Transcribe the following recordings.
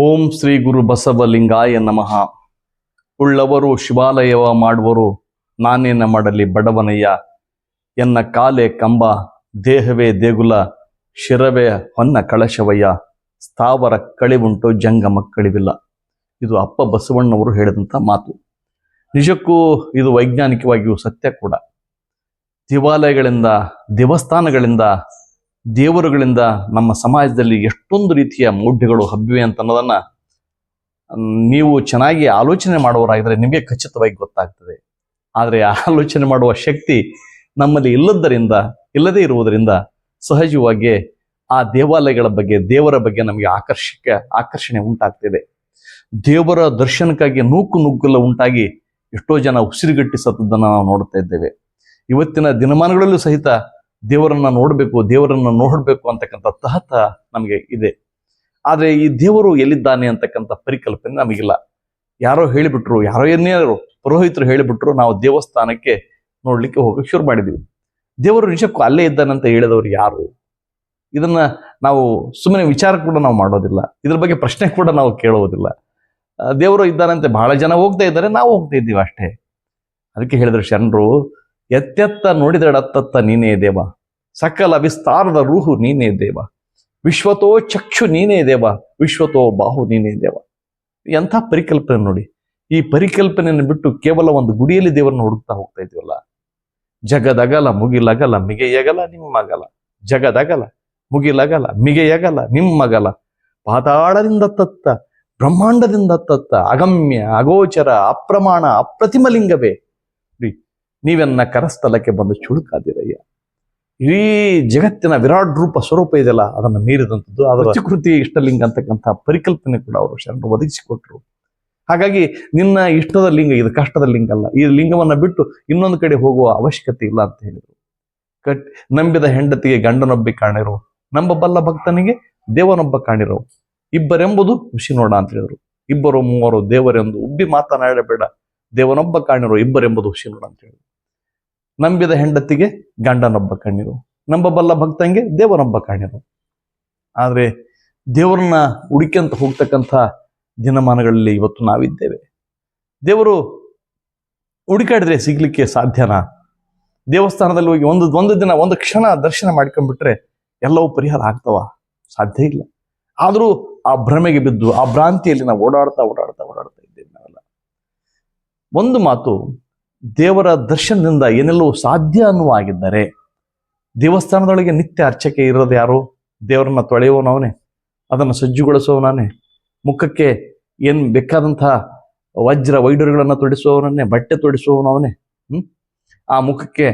ಓಂ ಶ್ರೀ ಗುರು ಬಸವಲಿಂಗಾಯ ನಮಃ. ಉಳ್ಳವರು ಶಿವಾಲಯವ ಮಾಡುವರು, ನಾನೇನ ಮಾಡಲಿ ಬಡವನಯ್ಯ. ಎನ್ನ ಕಾಲೆ ಕಂಬ, ದೇಹವೇ ದೇಗುಲ, ಶಿರವೇ ಹೊನ್ನ ಕಳಶವಯ್ಯ. ಸ್ಥಾವರ ಕಳಿವುಂಟು ಜಂಗ ಮಕ್ಕಳಿವಿಲ್ಲ. ಇದು ಅಪ್ಪ ಬಸವಣ್ಣವರು ಹೇಳಿದಂಥ ಮಾತು. ನಿಜಕ್ಕೂ ಇದು ವೈಜ್ಞಾನಿಕವಾಗಿಯೂ ಸತ್ಯ ಕೂಡ. ದೇವಾಲಯಗಳಿಂದ, ದೇವಸ್ಥಾನಗಳಿಂದ ದೇವರುಗಳಿಂದ ನಮ್ಮ ಸಮಾಜದಲ್ಲಿ ಎಷ್ಟೊಂದು ರೀತಿಯ ಮೌಢ್ಯಗಳು ಹಬ್ಬಿವೆ ಅಂತ ಅನ್ನೋದನ್ನ ನೀವು ಚೆನ್ನಾಗಿ ಆಲೋಚನೆ ಮಾಡುವವರಾಗಿದ್ದರೆ ನಿಮಗೆ ಖಚಿತವಾಗಿ ಗೊತ್ತಾಗ್ತದೆ. ಆದರೆ ಆಲೋಚನೆ ಮಾಡುವ ಶಕ್ತಿ ನಮ್ಮಲ್ಲಿ ಇಲ್ಲದ್ದರಿಂದ, ಇಲ್ಲದೇ ಇರುವುದರಿಂದ ಸಹಜವಾಗಿ ಆ ದೇವಾಲಯಗಳ ಬಗ್ಗೆ, ದೇವರ ಬಗ್ಗೆ ನಮಗೆ ಆಕರ್ಷಕ, ಆಕರ್ಷಣೆ ಉಂಟಾಗ್ತಿದೆ. ದೇವರ ದರ್ಶನಕ್ಕಾಗಿ ನೂಕು ನುಗ್ಗಲ ಉಂಟಾಗಿ ಎಷ್ಟೋ ಜನ ಉಸಿರುಗಟ್ಟಿ ಸತ್ತದನ್ನು ನಾವು ನೋಡ್ತಾ ಇದ್ದೇವೆ. ಇವತ್ತಿನ ದಿನಮಾನಗಳಲ್ಲೂ ಸಹಿತ ದೇವರನ್ನ ನೋಡಬೇಕು ದೇವರನ್ನ ನೋಡಬೇಕು ಅಂತಕ್ಕಂಥ ತಹತ ನಮಗೆ ಇದೆ. ಆದ್ರೆ ಈ ದೇವರು ಎಲ್ಲಿದ್ದಾನೆ ಅಂತಕ್ಕಂಥ ಪರಿಕಲ್ಪನೆ ನಮಗಿಲ್ಲ. ಯಾರೋ ಹೇಳಿಬಿಟ್ರು, ಯಾರೋ ಏನೇರು ಪುರೋಹಿತರು ಹೇಳಿಬಿಟ್ರು ನಾವು ದೇವಸ್ಥಾನಕ್ಕೆ ನೋಡ್ಲಿಕ್ಕೆ ಹೋಗಕ್ಕೆ ಶುರು ಮಾಡಿದ್ವಿ. ದೇವರು ನಿಜಕ್ಕೂ ಅಲ್ಲೇ ಇದ್ದಾನಂತ ಹೇಳಿದವರು ಯಾರು? ಇದನ್ನ ನಾವು ಸುಮ್ಮನೆ ವಿಚಾರ ಕೂಡ ನಾವು ಮಾಡೋದಿಲ್ಲ. ಇದ್ರ ಬಗ್ಗೆ ಪ್ರಶ್ನೆ ಕೂಡ ನಾವು ಕೇಳುವುದಿಲ್ಲ ದೇವರು ಇದ್ದಾನಂತೆ ಬಹಳ ಜನ ಹೋಗ್ತಾ ಇದ್ದಾರೆ, ನಾವು ಹೋಗ್ತಾ ಇದ್ದೀವಿ ಅಷ್ಟೇ. ಅದಕ್ಕೆ ಹೇಳಿದ್ರು, ಶರಣರು ಎತ್ತೆತ್ತ ನೋಡಿದಡತ್ತತ್ತ ನೀನೇ ದೇವ. ಸಕಲ ವಿಸ್ತಾರದ ರೂಹು ನೀನೇ ದೇವ. ವಿಶ್ವತೋ ಚಕ್ಷು ನೀನೇ ದೇವ. ವಿಶ್ವತೋ ಬಾಹು ನೀನೇ ದೇವ. ಎಂಥ ಪರಿಕಲ್ಪನೆ ನೋಡಿ. ಈ ಪರಿಕಲ್ಪನೆಯನ್ನು ಬಿಟ್ಟು ಕೇವಲ ಒಂದು ಗುಡಿಯಲ್ಲಿ ದೇವರನ್ನು ಹುಡುಕ್ತಾ ಹೋಗ್ತಾ ಇದೀವಲ್ಲ. ಜಗದಗಲ ಮುಗಿಲಗಲ ಮಿಗೆಯಗಲ ನಿಮ್ಮಗಲ. ಜಗದಗಲ ಮುಗಿಲಗಲ ಮಿಗೆಯಗಲ ನಿಮ್ಮಗಲ. ಪಾತಾಳದಿಂದ ತತ್ತ ಬ್ರಹ್ಮಾಂಡದಿಂದ ತತ್ತ ಅಗಮ್ಯ, ಅಗೋಚರ, ಅಪ್ರಮಾಣ, ಅಪ್ರತಿಮಲಿಂಗವೇ. ನೀವೆನ್ನ ಕರಸ್ಥಲಕ್ಕೆ ಬಂದು ಚುಳುಕಾದಿರಯ್ಯ. ಇಡೀ ಜಗತ್ತಿನ ವಿರಾಟ್ ರೂಪ ಸ್ವರೂಪ ಇದೆಯಲ್ಲ ಅದನ್ನು ಮೀರಿದಂಥದ್ದು. ಅದರ ಚಿಕೃತಿ ಇಷ್ಟಲಿಂಗ ಅಂತಕ್ಕಂಥ ಪರಿಕಲ್ಪನೆ ಕೂಡ ಅವರು ಶರಣರು ಒದಗಿಸಿಕೊಟ್ರು. ಹಾಗಾಗಿ ನಿನ್ನ ಇಷ್ಟದ ಲಿಂಗ ಇದು ಕಷ್ಟದ ಲಿಂಗ ಅಲ್ಲ. ಈ ಲಿಂಗವನ್ನ ಬಿಟ್ಟು ಇನ್ನೊಂದು ಕಡೆ ಹೋಗುವ ಅವಶ್ಯಕತೆ ಇಲ್ಲ ಅಂತ ಹೇಳಿದರು. ಕಟ್ ನಂಬಿದ ಹೆಂಡತಿಗೆ ಗಂಡನೊಬ್ಬಿ ಕಾಣಿರು. ನಂಬಬಲ್ಲ ಭಕ್ತನಿಗೆ ದೇವನೊಬ್ಬ ಕಾಣಿರೋ. ಇಬ್ಬರೆಂಬುದು ಖುಷಿ ನೋಡ ಅಂತ ಹೇಳಿದರು. ಇಬ್ಬರು ಮೂವರು ದೇವರೆಂದು ಉಬ್ಬಿ ಮಾತನಾಡಬೇಡ. ದೇವನೊಬ್ಬ ಕಾಣಿರೋ ಇಬ್ಬರೆಂಬುದು ಖುಷಿ ನೋಡ ಅಂತ ಹೇಳಿದ್ರು. ನಂಬಿದ ಹೆಂಡತಿಗೆ ಗಂಡನೊಬ್ಬ ಕಣ್ಣಿರು. ನಂಬಬಲ್ಲ ಭಕ್ತಂಗೆ ದೇವರೊಬ್ಬ ಕಣ್ಣಿರು. ಆದರೆ ದೇವರನ್ನ ಹುಡುಕಂತ ಹೋಗ್ತಕ್ಕಂಥ ದಿನಮಾನಗಳಲ್ಲಿ ಇವತ್ತು ನಾವಿದ್ದೇವೆ. ದೇವರು ಹುಡುಕಾಡಿದ್ರೆ ಸಿಗ್ಲಿಕ್ಕೆ ಸಾಧ್ಯನಾ? ದೇವಸ್ಥಾನದಲ್ಲಿ ಹೋಗಿ ಒಂದು ಒಂದು ದಿನ, ಒಂದು ಕ್ಷಣ ದರ್ಶನ ಮಾಡ್ಕೊಂಡ್ಬಿಟ್ರೆ ಎಲ್ಲವೂ ಪರಿಹಾರ ಆಗ್ತವ? ಸಾಧ್ಯ ಇಲ್ಲ. ಆದರೂ ಆ ಭ್ರಮೆಗೆ ಬಿದ್ದು, ಆ ಭ್ರಾಂತಿಯಲ್ಲಿ ನಾವು ಓಡಾಡ್ತಾ ಓಡಾಡ್ತಾ ಓಡಾಡ್ತಾ ಇದ್ದೇವೆ ನಾವೆಲ್ಲ. ಒಂದು ಮಾತು ದೇವರ ದರ್ಶನದಿಂದ ಏನೆಲ್ಲವೂ ಸಾಧ್ಯ ಅನ್ನುವ ಆಗಿದ್ದರೆ ದೇವಸ್ಥಾನದೊಳಗೆ ನಿತ್ಯ ಅರ್ಚಕೆ ಇರೋದು ಯಾರು? ದೇವರನ್ನ ತೊಳೆಯುವವನವನೇ ಅದನ್ನು ಸಜ್ಜುಗೊಳಿಸುವವನೇ ಮುಖಕ್ಕೆ ಏನ್ ಬೇಕಾದಂತಹ ವಜ್ರ ವೈಡೂರ್ಯಗಳನ್ನು ತೊಡಿಸುವವನನ್ನೇ, ಬಟ್ಟೆ ತೊಡಿಸುವವನವನೇ ಹ್ಮ್? ಆ ಮುಖಕ್ಕೆ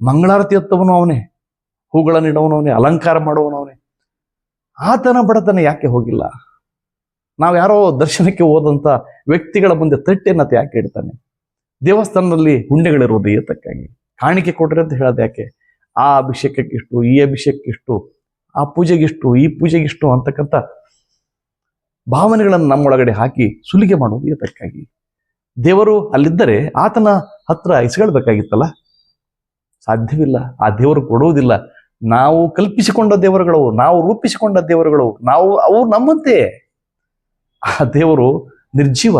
ಮಂಗಳಾರತಿ ಎತ್ತವನು ಅವನೇ. ಹೂಗಳನ್ನು ಅವನೇ, ಅಲಂಕಾರ ಮಾಡುವವನವನೇ ಆತನ ಬಡತನ ಯಾಕೆ ಹೋಗಿಲ್ಲ? ನಾವು ಯಾರೋ ದರ್ಶನಕ್ಕೆ ಹೋದಂಥ ವ್ಯಕ್ತಿಗಳ ಮುಂದೆ ತಟ್ಟೆನ್ನತ್ತೆ ಯಾಕೆ ಇಡ್ತಾನೆ? ದೇವಸ್ಥಾನದಲ್ಲಿ ಹುಂಡೆಗಳಿರುವುದು ಏತಕ್ಕಾಗಿ? ಕಾಣಿಕೆ ಕೊಡ್ರಿ ಅಂತ ಹೇಳೋದು ಯಾಕೆ? ಆ ಅಭಿಷೇಕಕ್ಕಿಷ್ಟು, ಈ ಅಭಿಷೇಕಕ್ಕಿಷ್ಟು, ಆ ಪೂಜೆಗಿಷ್ಟು, ಈ ಪೂಜೆಗಿಷ್ಟು ಅಂತಕ್ಕಂಥ ಭಾವನೆಗಳನ್ನು ನಮ್ಮೊಳಗಡೆ ಹಾಕಿ ಸುಲಿಗೆ ಮಾಡುವುದು ಏತಕ್ಕಾಗಿ? ದೇವರು ಅಲ್ಲಿದ್ದರೆ ಆತನ ಹತ್ರ ಇಸ್ಕೊಳ್ಬೇಕಾಗಿತ್ತಲ್ಲ? ಸಾಧ್ಯವಿಲ್ಲ. ಆ ದೇವರು ಕೊಡುವುದಿಲ್ಲ. ನಾವು ಕಲ್ಪಿಸಿಕೊಂಡ ದೇವರುಗಳು, ನಾವು ರೂಪಿಸಿಕೊಂಡ ದೇವರುಗಳು, ನಾವು ಅವು ನಮ್ಮಂತೆ ಆ ದೇವರು ನಿರ್ಜೀವ,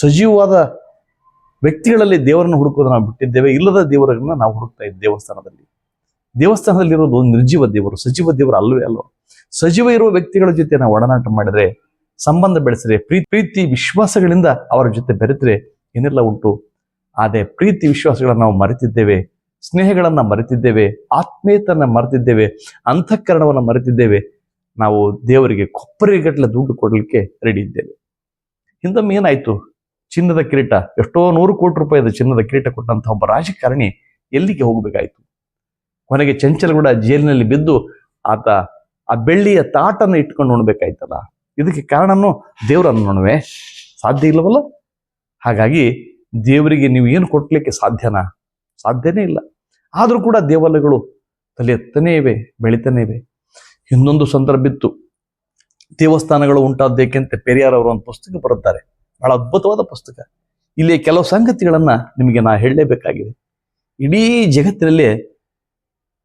ಸಜೀವವಾದ ವ್ಯಕ್ತಿಗಳಲ್ಲಿ ದೇವರನ್ನು ಹುಡುಕೋದು ನಾವು ಬಿಟ್ಟಿದ್ದೇವೆ. ಇಲ್ಲದ ದೇವರನ್ನ ನಾವು ಹುಡುಕ್ತಾ ಇದ್ದೇವೆ ದೇವಸ್ಥಾನದಲ್ಲಿ. ದೇವಸ್ಥಾನದಲ್ಲಿರೋದು ನಿರ್ಜೀವ ದೇವರು, ಸಜೀವ ದೇವರು ಅಲ್ಲವೇ ಅಲ್ವ? ಸಜೀವ ಇರುವ ವ್ಯಕ್ತಿಗಳ ಜೊತೆ ನಾವು ಒಡನಾಟ ಮಾಡಿದ್ರೆ, ಸಂಬಂಧ ಬೆಳೆಸಿದ್ರೆ, ಪ್ರೀತಿ ಪ್ರೀತಿ ವಿಶ್ವಾಸಗಳಿಂದ ಅವರ ಜೊತೆ ಬೆರೆತರೆ ಏನೆಲ್ಲ ಉಂಟು? ಅದೇ ಪ್ರೀತಿ ವಿಶ್ವಾಸಗಳನ್ನ ನಾವು ಮರೆತಿದ್ದೇವೆ, ಸ್ನೇಹಗಳನ್ನ ಮರೆತಿದ್ದೇವೆ ಆತ್ಮೀಯತನ ಮರೆತಿದ್ದೇವೆ, ಅಂತಃಕರಣವನ್ನು ಮರೆತಿದ್ದೇವೆ, ನಾವು ದೇವರಿಗೆ ಕೊಪ್ಪರಿಗಟ್ಟಲೆ ದುಡ್ಡು ಕೊಡಲಿಕ್ಕೆ ರೆಡಿ ಇದ್ದೇವೆ. ಹಿಂದೊಮ್ಮೆ ಏನಾಯ್ತು? ಚಿನ್ನದ ಕಿರೀಟ, ಎಷ್ಟೋ ನೂರು ಕೋಟಿ ರೂಪಾಯಿದ ಚಿನ್ನದ ಕಿರೀಟ ಕೊಟ್ಟಂತಹ ಒಬ್ಬ ರಾಜಕಾರಣಿ ಎಲ್ಲಿಗೆ ಹೋಗಬೇಕಾಯ್ತು? ಕೊನೆಗೆ ಚಂಚಲಗೂಡ ಜೈಲಿನಲ್ಲಿ ಬಿದ್ದು ಆತ ಆ ಬೆಳ್ಳಿಯ ತಾಟನ್ನು ಇಟ್ಕೊಂಡು ಉಣ್ಬೇಕಾಯ್ತಲ್ಲ ಇದಕ್ಕೆ ಕಾರಣನು ದೇವರನ್ನು ನೋಡುವೆ ಸಾಧ್ಯ ಇಲ್ಲವಲ್ಲ? ಹಾಗಾಗಿ ದೇವರಿಗೆ ನೀವು ಏನು ಕೊಡ್ಲಿಕ್ಕೆ ಸಾಧ್ಯನಾ? ಸಾಧ್ಯನೇ ಇಲ್ಲ. ಆದರೂ ಕೂಡ ದೇವಾಲಯಗಳು ತಲೆ ಎತ್ತನೇ ಇವೆ, ಬೆಳಿತಾನೇ ಇವೆ. ಇನ್ನೊಂದು ಸಂದರ್ಭ ಇತ್ತು. ದೇವಸ್ಥಾನಗಳು ಉಂಟಾದ್ದೇಕೆಂತ ಪೆರಿಯಾರ್ ಅವರು ಒಂದು ಪುಸ್ತಕ ಬರುತ್ತಾರೆ ಬಹಳ ಅದ್ಭುತವಾದ ಪುಸ್ತಕ. ಇಲ್ಲಿ ಕೆಲವು ಸಂಗತಿಗಳನ್ನ ನಿಮಗೆ ನಾ ಹೇಳಲೇಬೇಕಾಗಿದೆ. ಇಡೀ ಜಗತ್ತಿನಲ್ಲಿ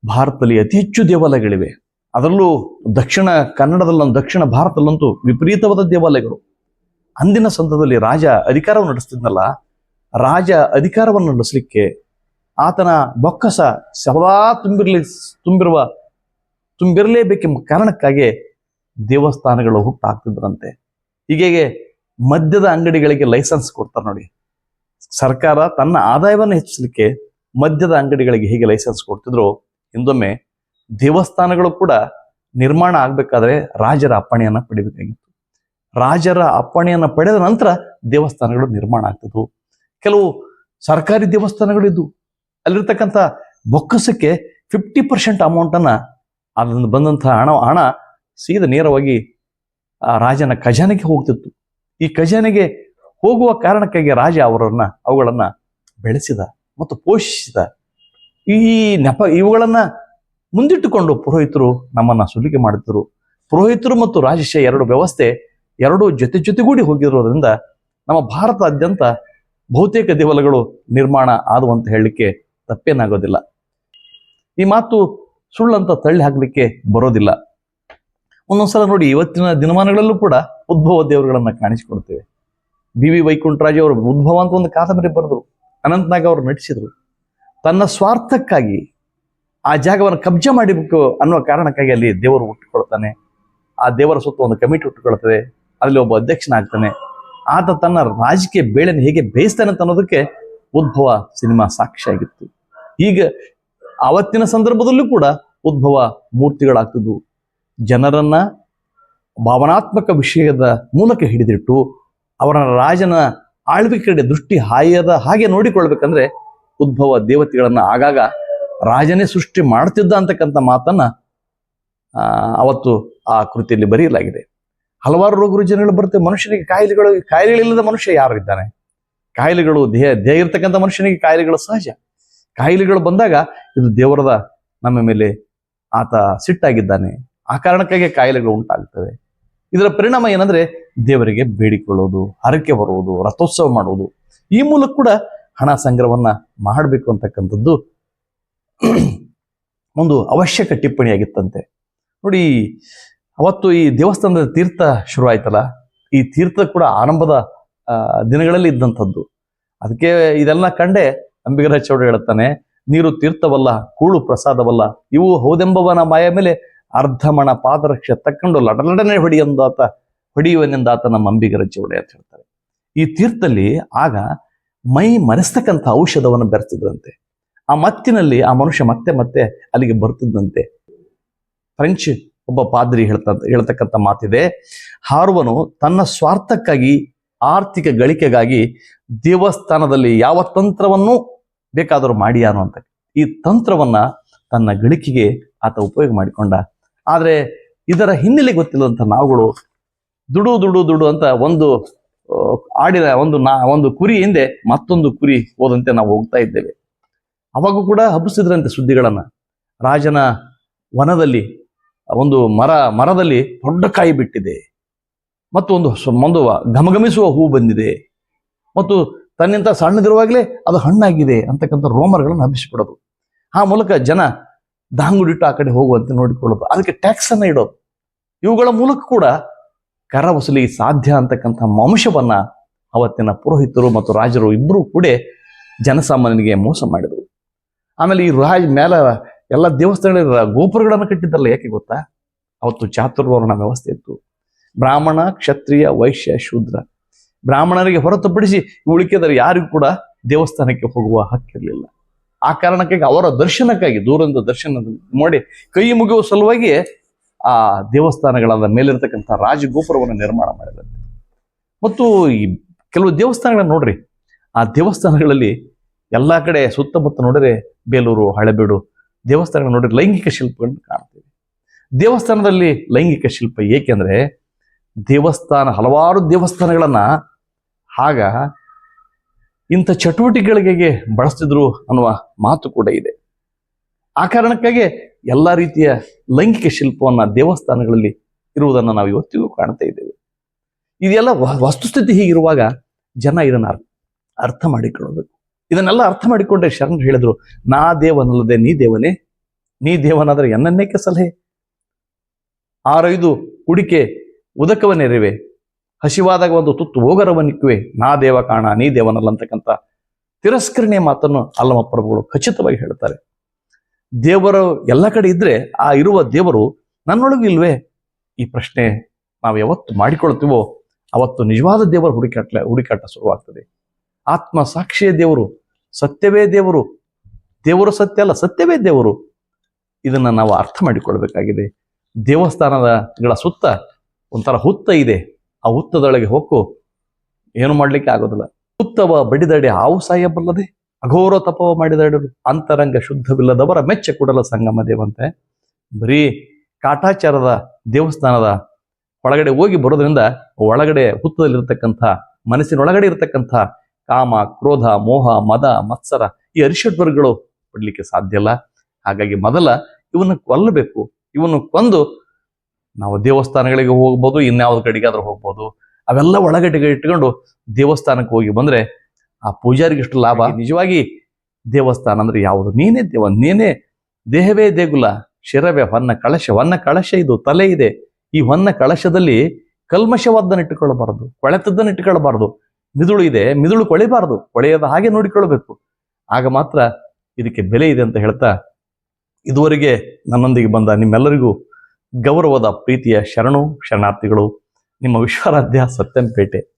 ಭಾರತದಲ್ಲಿ ಅತಿ ಹೆಚ್ಚು ದೇವಾಲಯಗಳಿವೆ. ಅದರಲ್ಲೂ ದಕ್ಷಿಣ ಕನ್ನಡದಲ್ಲ ದಕ್ಷಿಣ ಭಾರತದಲ್ಲಂತೂ ವಿಪರೀತವಾದ ದೇವಾಲಯಗಳು. ಅಂದಿನ ಸಂದರ್ಭದಲ್ಲಿ ರಾಜ ಅಧಿಕಾರವನ್ನು ನಡೆಸ್ತಿದ್ನಲ್ಲ, ರಾಜ ಅಧಿಕಾರವನ್ನು ನಡೆಸಲಿಕ್ಕೆ ಆತನ ಬೊಕ್ಕಸ ಸದಾ ತುಂಬಿರಲಿ, ತುಂಬಿರುವ, ತುಂಬಿರಲೇಬೇಕೆಂಬ ಕಾರಣಕ್ಕಾಗಿ ದೇವಸ್ಥಾನಗಳು ಹುಟ್ಟಾಗ್ತಿದ್ರಂತೆ. ಹೀಗೆ ಮದ್ಯದ ಅಂಗಡಿಗಳಿಗೆ ಲೈಸೆನ್ಸ್ ಕೊಡ್ತಾರೆ ನೋಡಿ. ಸರ್ಕಾರ ತನ್ನ ಆದಾಯವನ್ನು ಹೆಚ್ಚಿಸಲಿಕ್ಕೆ ಮದ್ಯದ ಅಂಗಡಿಗಳಿಗೆ ಹೇಗೆ ಲೈಸೆನ್ಸ್ ಕೊಡ್ತಿದ್ರು. ಹಿಂದೊಮ್ಮೆ ದೇವಸ್ಥಾನಗಳು ಕೂಡ ನಿರ್ಮಾಣ ಆಗ್ಬೇಕಾದ್ರೆ ರಾಜರ ಅಪ್ಪಣೆಯನ್ನ ಪಡಿಬೇಕಾಗಿತ್ತು. ರಾಜರ ಅಪ್ಪಣೆಯನ್ನ ಪಡೆದ ನಂತರ ದೇವಸ್ಥಾನಗಳು ನಿರ್ಮಾಣ ಆಗ್ತಿದ್ವು. ಕೆಲವು ಸರ್ಕಾರಿ ದೇವಸ್ಥಾನಗಳು ಇದ್ವು ಅಲ್ಲಿರ್ತಕ್ಕಂಥ ಬೊಕ್ಕಸಕ್ಕೆ ಫಿಫ್ಟಿ ಪರ್ಸೆಂಟ್ ಅಮೌಂಟನ್ನು ಅದರಿಂದ ಬಂದಂತಹ ಹಣ ಹಣ ಸೀದ ನೇರವಾಗಿ ರಾಜನ ಖಜಾನೆಗೆ ಹೋಗ್ತಿತ್ತು. ಈ ಖಜಾನೆಗೆ ಹೋಗುವ ಕಾರಣಕ್ಕಾಗಿ ರಾಜ ಅವರನ್ನ, ಅವುಗಳನ್ನ ಬೆಳೆಸಿದ ಮತ್ತು ಪೋಷಿಸಿದ. ಈ ನೆಪ, ಇವುಗಳನ್ನ ಮುಂದಿಟ್ಟುಕೊಂಡು ಪುರೋಹಿತರು ನಮ್ಮನ್ನ ಸುಲಿಗೆ ಮಾಡಿದ್ರು. ಪುರೋಹಿತರು ಮತ್ತು ರಾಜಶೇ ಎರಡು ವ್ಯವಸ್ಥೆ, ಎರಡು ಜೊತೆ ಜೊತೆಗೂಡಿ ಹೋಗಿರೋದ್ರಿಂದ ನಮ್ಮ ಭಾರತಾದ್ಯಂತ ಬಹುತೇಕ ದೇವಾಲಯಗಳು ನಿರ್ಮಾಣ ಆದವು ಅಂತ ಹೇಳಲಿಕ್ಕೆ ತಪ್ಪೇನಾಗೋದಿಲ್ಲ. ಈ ಮಾತು ಸುಳ್ಳಂತ ತಳ್ಳಿ ಹಾಕಲಿಕ್ಕೆ ಬರೋದಿಲ್ಲ. ಒಂದೊಂದ್ಸಲ ನೋಡಿ, ಇವತ್ತಿನ ದಿನಮಾನಗಳಲ್ಲೂ ಕೂಡ ಉದ್ಭವ ದೇವರುಗಳನ್ನ ಕಾಣಿಸಿಕೊಡ್ತೇವೆ ಬಿ ವಿ ವೈಕುಂಠರಾಜ್ ಅವರು ಉದ್ಭವ ಅಂತ ಒಂದು ಕಾದಂಬರಿ ಬರೆದ್ರು. ಅನಂತನಾಗ್ ಅವರು ನಟಿಸಿದ್ರು. ತನ್ನ ಸ್ವಾರ್ಥಕ್ಕಾಗಿ ಆ ಜಾಗವನ್ನು ಕಬ್ಜೆ ಮಾಡಿಬೇಕು ಅನ್ನುವ ಕಾರಣಕ್ಕಾಗಿ ಅಲ್ಲಿ ದೇವರು ಹುಟ್ಟುಕೊಳ್ತಾನೆ. ಆ ದೇವರ ಸುತ್ತ ಒಂದು ಕಮಿಟಿ ಹುಟ್ಟುಕೊಳ್ತದೆ. ಅಲ್ಲಿ ಒಬ್ಬ ಅಧ್ಯಕ್ಷನಾಗ್ತಾನೆ. ಆತ ತನ್ನ ರಾಜಕೀಯ ಬೇಳೆನ ಹೇಗೆ ಬೇಯಿಸ್ತಾನೆ ಅಂತ ಅನ್ನೋದಕ್ಕೆ ಉದ್ಭವ ಸಿನಿಮಾ ಸಾಕ್ಷಿಯಾಗಿತ್ತು ಈಗ ಅವತ್ತಿನ ಸಂದರ್ಭದಲ್ಲೂ ಕೂಡ ಉದ್ಭವ ಮೂರ್ತಿಗಳಾಗ್ತಿದ್ವು. ಜನರನ್ನ ಭಾವನಾತ್ಮಕ ವಿಷಯದ ಮೂಲಕ ಹಿಡಿದಿಟ್ಟು ಅವರ ರಾಜನ ಆಳ್ವಿಕೆ ಕಡೆ ದೃಷ್ಟಿ ಹಾಯದ ಹಾಗೆ ನೋಡಿಕೊಳ್ಬೇಕಂದ್ರೆ ಉದ್ಭವ ದೇವತೆಗಳನ್ನ ಆಗಾಗ ರಾಜನೇ ಸೃಷ್ಟಿ ಮಾಡ್ತಿದ್ದ ಅಂತಕ್ಕಂಥ ಮಾತನ್ನ ಅವತ್ತು ಆ ಕೃತಿಯಲ್ಲಿ ಬರೆಯಲಾಗಿದೆ. ಹಲವಾರು ರೋಗ ರುಜಿನಗಳು ಬರುತ್ತೆ. ಮನುಷ್ಯನಿಗೆ ಕಾಯಿಲೆಗಳು, ಕಾಯಿಲೆಗಳಿಲ್ಲದ ಮನುಷ್ಯ ಯಾರು ಇದ್ದಾನೆ? ಕಾಯಿಲೆಗಳು ದೇಹ ದೇಹ ಇರ್ತಕ್ಕಂಥ ಮನುಷ್ಯನಿಗೆ ಕಾಯಿಲೆಗಳು ಸಹಜ. ಕಾಯಿಲೆಗಳು ಬಂದಾಗ ಇದು ದೇವರದ ನಮ್ಮ ಮೇಲೆ ಆತ ಸಿಟ್ಟಾಗಿದ್ದಾನೆ. ಆ ಕಾರಣಕ್ಕಾಗಿ ಕಾಯಿಲೆಗಳು ಉಂಟಾಗ್ತವೆ. ಇದರ ಪರಿಣಾಮ ಏನಂದ್ರೆ ದೇವರಿಗೆ ಬೇಡಿಕೊಳ್ಳೋದು, ಹರಕೆ ಬರುವುದು ರಥೋತ್ಸವ ಮಾಡುವುದು ಈ ಮೂಲಕ ಕೂಡ ಹಣ ಸಂಗ್ರಹವನ್ನ ಮಾಡಬೇಕು ಅಂತಕ್ಕಂಥದ್ದು ಒಂದು ಅವಶ್ಯಕ ಟಿಪ್ಪಣಿಯಾಗಿತ್ತಂತೆ. ನೋಡಿ, ಅವತ್ತು ಈ ದೇವಸ್ಥಾನದ ತೀರ್ಥ ಶುರುವಾಯ್ತಲ್ಲ, ಈ ತೀರ್ಥ ಕೂಡ ಆರಂಭದ ದಿನಗಳಲ್ಲಿ ಇದ್ದಂಥದ್ದು. ಅದಕ್ಕೆ ಇದೆಲ್ಲ ಕಂಡೆ ಅಂಬಿಗರ ಚೌಡ ಹೇಳುತ್ತಾನೆ, ನೀರು ತೀರ್ಥವಲ್ಲ, ಕೂಳು ಪ್ರಸಾದವಲ್ಲ, ಇವು ಹೌದೆಂಬವನ ಮಾಯ ಮೇಲೆ ಅರ್ಧಮಣ ಪಾದರಕ್ಷೆ ತಕ್ಕೊಂಡು ಲಡಲಡನೆ ಹೊಡೆಯಂದಾತ ಹೊಡೆಯುವನೆಂದಾತ ನಮ್ಮ ಅಂಬಿಗರ ಚೌಡೆ ಅಂತ ಹೇಳ್ತಾರೆ. ಈ ತೀರ್ಥದಲ್ಲಿ ಆಗ ಮೈ ಮರೆಸ್ತಕ್ಕಂಥ ಔಷಧವನ್ನು ಬೆರೆಸಿದ್ರಂತೆ. ಆ ಮತ್ತಿನಲ್ಲಿ ಆ ಮನುಷ್ಯ ಮತ್ತೆ ಮತ್ತೆ ಅಲ್ಲಿಗೆ ಬರ್ತಿದ್ದಂತೆ. ಫ್ರೆಂಚ್ ಒಬ್ಬ ಪಾದ್ರಿ ಹೇಳ್ತ, ಹೇಳ್ತಕ್ಕಂಥ ಮಾತಿದೆ, ಹಾರುವನು ತನ್ನ ಸ್ವಾರ್ಥಕ್ಕಾಗಿ, ಆರ್ಥಿಕ ಗಳಿಕೆಗಾಗಿ ದೇವಸ್ಥಾನದಲ್ಲಿ ಯಾವ ತಂತ್ರವನ್ನು ಬೇಕಾದರೂ ಮಾಡಿಯಾನು ಅಂತ. ಈ ತಂತ್ರವನ್ನ ತನ್ನ ಗಳಿಕೆಗೆ ಆತ ಉಪಯೋಗ ಮಾಡಿಕೊಂಡ ಆದ್ರೆ ಇದರ ಹಿನ್ನೆಲೆ ಗೊತ್ತಿಲ್ಲದಂತ ನಾವುಗಳು ದುಡು ದುಡು ದುಡು ಅಂತ ಒಂದು ಆಡಿದ ಒಂದು ನಾ, ಒಂದು ಕುರಿ ಹಿಂದೆ ಮತ್ತೊಂದು ಕುರಿ ಹೋದಂತೆ ನಾವು ಹೋಗ್ತಾ ಇದ್ದೇವೆ. ಅವಾಗೂ ಕೂಡ ಹಬ್ಬಿಸಿದ್ರಂತೆ ಸುದ್ದಿಗಳನ್ನು. ರಾಜನ ವನದಲ್ಲಿ, ಒಂದು ಮರ, ಮರದಲ್ಲಿ ದೊಡ್ಡ ಕಾಯಿ ಬಿಟ್ಟಿದೆ. ಮತ್ತು ಒಂದು ಒಂದು ಘಮಘಮಿಸುವ ಹೂ ಬಂದಿದೆ. ಮತ್ತು ತನ್ನಿಂತ ಸಣ್ಣದಿರುವಾಗಲೇ ಅದು ಹಣ್ಣಾಗಿದೆ ಅಂತಕ್ಕಂಥ ರೋಮರ್ಗಳನ್ನು ಹಬ್ಬಿಸಿಕೊಡೋದು. ಆ ಮೂಲಕ ಜನ ದಾಂಗುಡಿಟ್ಟು ಆ ಕಡೆ ಹೋಗುವಂತೆ ನೋಡಿಕೊಳ್ಳೋದು. ಅದಕ್ಕೆ ಟ್ಯಾಕ್ಸ್ ಅನ್ನ ಇಡೋದು. ಇವುಗಳ ಮೂಲಕ ಕೂಡ ಕರ ವಸೂಲಿಗೆ ಸಾಧ್ಯ ಅಂತಕ್ಕಂಥ ಅಂಶವನ್ನ ಅವತ್ತಿನ ಪುರೋಹಿತರು ಮತ್ತು ರಾಜರು ಇಬ್ಬರೂ ಕೂಡ ಜನಸಾಮಾನ್ಯನಿಗೆ ಮೋಸ ಮಾಡಿದರು. ಆಮೇಲೆ ಈ ರಾಜ ಮೇಲ ಎಲ್ಲ ದೇವಸ್ಥಾನಗಳ ಗೋಪುರಗಳನ್ನು ಕಟ್ಟಿದ್ದಲ್ಲ ಯಾಕೆ ಗೊತ್ತಾ? ಅವತ್ತು ಚಾತುರ್ವರ್ಣ ವ್ಯವಸ್ಥೆ ಇತ್ತು. ಬ್ರಾಹ್ಮಣ, ಕ್ಷತ್ರಿಯ, ವೈಶ್ಯ, ಶೂದ್ರ. ಬ್ರಾಹ್ಮಣರಿಗೆ ಹೊರತುಪಡಿಸಿ ಉಳಿಕೆದರೆ ಯಾರಿಗೂ ಕೂಡ ದೇವಸ್ಥಾನಕ್ಕೆ ಹೋಗುವ ಹಕ್ಕಿರಲಿಲ್ಲ. ಆ ಕಾರಣಕ್ಕಾಗಿ ಅವರ ದರ್ಶನಕ್ಕಾಗಿ ದೂರದಿಂದ ದರ್ಶನ ಮಾಡಿ ಕೈ ಮುಗಿಯುವ ಸಲುವಾಗಿ ಆ ದೇವಸ್ಥಾನಗಳಾದ ಮೇಲಿರ್ತಕ್ಕಂಥ ರಾಜಗೋಪುರವನ್ನು ನಿರ್ಮಾಣ ಮಾಡಿದಂತೆ. ಮತ್ತು ಈ ಕೆಲವು ದೇವಸ್ಥಾನಗಳನ್ನ ನೋಡ್ರಿ. ಆ ದೇವಸ್ಥಾನಗಳಲ್ಲಿ ಎಲ್ಲ ಕಡೆ ಸುತ್ತಮುತ್ತ ನೋಡಿದ್ರೆ ಬೇಲೂರು, ಹಳೆಬೀಡು ದೇವಸ್ಥಾನಗಳು ನೋಡಿದ್ರೆ ಲೈಂಗಿಕ ಶಿಲ್ಪಗಳನ್ನು ಕಾಣ್ತೀವಿ. ದೇವಸ್ಥಾನದಲ್ಲಿ ಲೈಂಗಿಕ ಶಿಲ್ಪ ಏಕೆಂದ್ರೆ ದೇವಸ್ಥಾನ, ಹಲವಾರು ದೇವಸ್ಥಾನಗಳನ್ನ ಆಗ ಇಂಥ ಚಟುವಟಿಕೆಗಳಿಗೆ ಬಳಸ್ತಿದ್ರು ಅನ್ನುವ ಮಾತು ಕೂಡ ಇದೆ. ಆ ಕಾರಣಕ್ಕಾಗಿ ಎಲ್ಲ ರೀತಿಯ ಲೈಂಗಿಕ ಶಿಲ್ಪವನ್ನು ದೇವಸ್ಥಾನಗಳಲ್ಲಿ ಇರುವುದನ್ನು ನಾವು ಇವತ್ತಿಗೂ ಕಾಣ್ತಾ ಇದ್ದೇವೆ. ಇದೆಲ್ಲ ವಸ್ತುಸ್ಥಿತಿ ಹೀಗಿರುವಾಗ ಜನ ಇದನ್ನ ಅರ್ಥ ಮಾಡಿಕೊಳ್ಳಬೇಕು. ಇದನ್ನೆಲ್ಲ ಅರ್ಥ ಮಾಡಿಕೊಂಡ್ರೆ ಶರಣರು ಹೇಳಿದ್ರು, ನಾ ದೇವನಲ್ಲದೆ ನೀ ದೇವನೇ, ನೀ ದೇವನಾದರೆ ಎನ್ನನ್ನೇಕೆ ಸಲಹೆ? ಆರೈದು ಕುಡಿಕೆ, ಉದಕವನ್ನೆರಿವೆ ಹಸಿವಾದಾಗ ಒಂದು ತುತ್ತು ಹೋಗರವನಿಕ್ವೆ ನಾ ದೇವ ಕಾಣ, ನೀ ದೇವನಲ್ಲ ಅಂತಕ್ಕಂಥ ತಿರಸ್ಕರಣೆಯ ಮಾತನ್ನು ಅಲ್ಲಮ ಪ್ರಭುಗಳು ಖಚಿತವಾಗಿ ಹೇಳ್ತಾರೆ. ದೇವರು ಎಲ್ಲ ಕಡೆ ಇದ್ರೆ ಆ ಇರುವ ದೇವರು ನನ್ನೊಳಗೂ ಇಲ್ವೇ? ಈ ಪ್ರಶ್ನೆ ನಾವು ಯಾವತ್ತು ಮಾಡಿಕೊಳ್ತೀವೋ, ಅವತ್ತು ನಿಜವಾದ ದೇವರ ಹುಡುಕಾಟ ಹುಡುಕಾಟ ಶುರುವಾಗ್ತದೆ. ಆತ್ಮ ಸಾಕ್ಷಿಯ ದೇವರು, ಸತ್ಯವೇ ದೇವರು. ದೇವರು ಸತ್ಯ ಅಲ್ಲ, ಸತ್ಯವೇ ದೇವರು. ಇದನ್ನ ನಾವು ಅರ್ಥ ಮಾಡಿಕೊಳ್ಬೇಕಾಗಿದೆ. ದೇವಸ್ಥಾನದಗಳ ಸುತ್ತ ಒಂಥರ ಹುತ್ತ ಇದೆ. ಆ ಹುತ್ತದೊಳಗೆ ಹೊಕ್ಕು ಏನು ಮಾಡ್ಲಿಕ್ಕೆ ಆಗೋದಿಲ್ಲ. ಹುತ್ತವ ಬಡಿದಡೆ ಹಾವು ಸಾಯಬಲ್ಲದೆ, ಅಘೋರ ತಪವ ಮಾಡಿದಾಡರು ಅಂತರಂಗ ಶುದ್ಧವಿಲ್ಲದವರ ಮೆಚ್ಚ ಕೊಡಲ ಸಂಗಮ ದೇವಂತೆ. ಬರೀ ಕಾಟಾಚಾರದ ದೇವಸ್ಥಾನದ ಒಳಗಡೆ ಹೋಗಿ ಬರೋದ್ರಿಂದ ಒಳಗಡೆ ಹುತ್ತದಲ್ಲಿರ್ತಕ್ಕಂಥ ಮನಸ್ಸಿನೊಳಗಡೆ ಇರತಕ್ಕಂಥ ಕಾಮ, ಕ್ರೋಧ, ಮೋಹ, ಮದ, ಮತ್ಸರ ಈ ಅರಿಷಡ್ವರ್ಗಗಳು ಬಿಡ್ಲಿಕ್ಕೆ ಸಾಧ್ಯ ಇಲ್ಲ. ಹಾಗಾಗಿ ಮೊದಲ ಇವನ್ನ ಕೊಲ್ಲಬೇಕು. ಇವನ್ನು ಕೊಂದು ನಾವು ದೇವಸ್ಥಾನಗಳಿಗೆ ಹೋಗ್ಬೋದು ಇನ್ಯಾವ್ದು ಕಡೆಗಾದ್ರೂ ಹೋಗ್ಬೋದು. ಅವೆಲ್ಲ ಒಳಗಡೆಗೆ ಇಟ್ಕೊಂಡು ದೇವಸ್ಥಾನಕ್ಕೆ ಹೋಗಿ ಬಂದ್ರೆ ಆ ಪೂಜಾರಿಗೆ ಇಷ್ಟು ಲಾಭ. ನಿಜವಾಗಿ ದೇವಸ್ಥಾನ ಅಂದ್ರೆ ಯಾವುದು? ನೀನೇ ದೇವ ನೀನೇ ದೇಹವೇ ದೇಗುಲ ಶಿರವೇ ಹೊನ್ನ ಕಳಶ ಹೊನ್ನ ಕಳಶ ಇದು ತಲೆ ಇದೆ. ಈ ಹೊನ್ನ ಕಳಶದಲ್ಲಿ ಕಲ್ಮಶವಾದ್ದನ್ನು ಇಟ್ಟುಕೊಳ್ಳಬಾರದು ಕೊಳೆತದ್ದನ್ನು ಇಟ್ಟುಕೊಳ್ಳಬಾರದು. ಮಿದುಳು ಇದೆ ಮಿದುಳು ಕೊಳೆಬಾರದು ಕೊಳೆಯದ ಹಾಗೆ ನೋಡಿಕೊಳ್ಳಬೇಕು. ಆಗ ಮಾತ್ರ ಇದಕ್ಕೆ ಬೆಲೆ ಇದೆ ಅಂತ ಹೇಳ್ತಾ ಇದುವರೆಗೆ ನನ್ನೊಂದಿಗೆ ಬಂದ ನಿಮ್ಮೆಲ್ಲರಿಗೂ ಗೌರವದ ಪ್ರೀತಿಯ ಶರಣು ಶರಣಾರ್ಥಿಗಳು ನಿಮ್ಮ ವಿಶ್ವರಾಧ್ಯ ಸತ್ಯಂಪೇಟೆ.